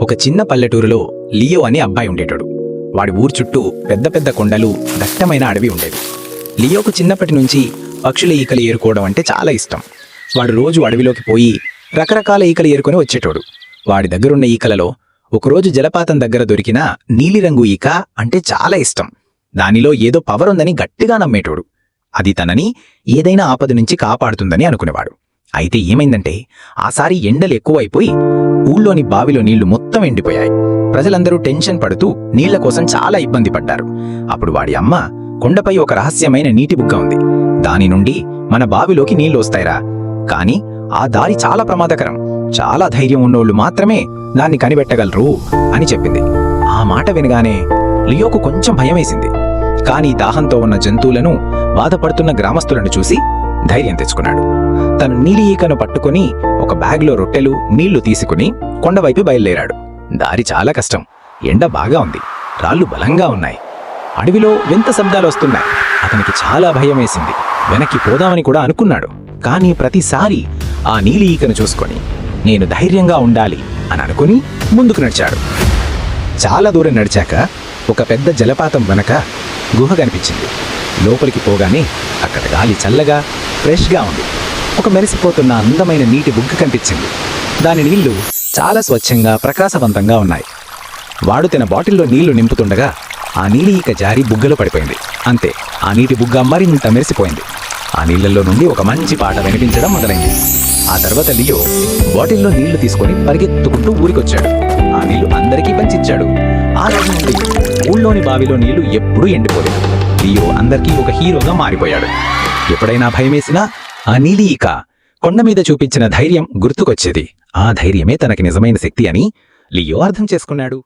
ఒక చిన్న పల్లెటూరులో లియో అనే అబ్బాయి ఉండేటోడు. వాడి ఊరు చుట్టూ పెద్ద పెద్ద కొండలు దట్టమైన అడవి ఉండేది. లియోకు చిన్నప్పటి నుంచి పక్షుల ఈకలు ఏరుకోవడం అంటే చాలా ఇష్టం. వాడు రోజు అడవిలోకి పోయి రకరకాల ఈకలు ఏరుకొని వచ్చేటోడు. వాడి దగ్గరున్న ఈకలలో ఒకరోజు జలపాతం దగ్గర దొరికిన నీలిరంగు ఈక అంటే చాలా ఇష్టం. దానిలో ఏదో పవర్ ఉందని గట్టిగా నమ్మేటోడు. అది తనని ఏదైనా ఆపద నుంచి కాపాడుతుందని అనుకునేవాడు. అయితే ఏమైందంటే ఆసారి ఎండలు ఎక్కువైపోయి ఊళ్ళోని బావిలో నీళ్ళు మొత్తం ఎండిపోయాయి. ప్రజలందరూ టెన్షన్ పడుతూ నీళ్ళ కోసం చాలా ఇబ్బంది పడ్డారు. అప్పుడు వాడి అమ్మ కొండపై ఒక రహస్యమైన నీటి బుగ్గ ఉంది. దాని నుండి మన బావిలోకి నీళ్ళు వస్తాయిరా. కాని ఆ దారి చాలా ప్రమాదకరం. చాలా ధైర్యం ఉన్నోళ్ళు మాత్రమే దాన్ని కనిపెట్టగలరు అని చెప్పింది. ఆ మాట వినగానే లియోకు కొంచెం భయమేసింది. కాని దాహంతో ఉన్న జంతువులను బాధపడుతున్న గ్రామస్తులను చూసి ధైర్యం తెచ్చుకున్నాడు. తను నీలి ఈకను పట్టుకుని ఒక బ్యాగ్లో రొట్టెలు నీళ్ళు తీసుకుని కొండవైపు బయలుదేరాడు. దారి చాలా కష్టం. ఎండ బాగా ఉంది. రాళ్ళు బలంగా ఉన్నాయి. అడవిలో వింత శబ్దాలు వస్తున్నాయి. అతనికి చాలా భయం వేసింది. వెనక్కి పోదామని కూడా అనుకున్నాడు. కానీ ప్రతిసారి ఆ నీలి ఈకను చూసుకొని నేను ధైర్యంగా ఉండాలి అని అనుకుని ముందుకు నడిచాడు. చాలా దూరం నడిచాక ఒక పెద్ద జలపాతం వెనక గుహ కనిపించింది. లోపలికి పోగానే అక్కడ గాలి చల్లగా ఫ్రెష్గా ఉంది. ఒక మెరిసిపోతున్న అందమైన నీటి బుగ్గ కనిపించింది. దాని నీళ్ళు చాలా స్వచ్ఛంగా ప్రకాశవంతంగా ఉన్నాయి. వాడు తన బాటిల్లో నీళ్ళు నింపుతుండగా ఆ నీలి ఈక జారి బుగ్గలో పడిపోయింది. అంతే ఆ నీటి బుగ్గ మరింత మెరిసిపోయింది. ఆ నీళ్ళలో నుండి ఒక మంచి పాట వినిపించడం మొదలైంది. ఆ తర్వాత లియో బాటిల్లో నీళ్ళు తీసుకొని పరిగెత్తుకుంటూ ఊరికొచ్చాడు. ఆ నీళ్ళు అందరికీ పంచిచ్చాడు. ఆ రోజు నుండి ఊళ్ళోని బావిలో నీళ్ళు ఎప్పుడూ ఎండిపోలేదు. లియో అందరికీ ఒక హీరోగా మారిపోయాడు. ఎప్పుడైనా భయమేసినా ఆ నీలియిక కొండ మీద చూపించిన ధైర్యం గుర్తుకొచ్చేది. ఆ ధైర్యమే తనకి నిజమైన శక్తి అని లియో అర్థం చేసుకున్నాడు.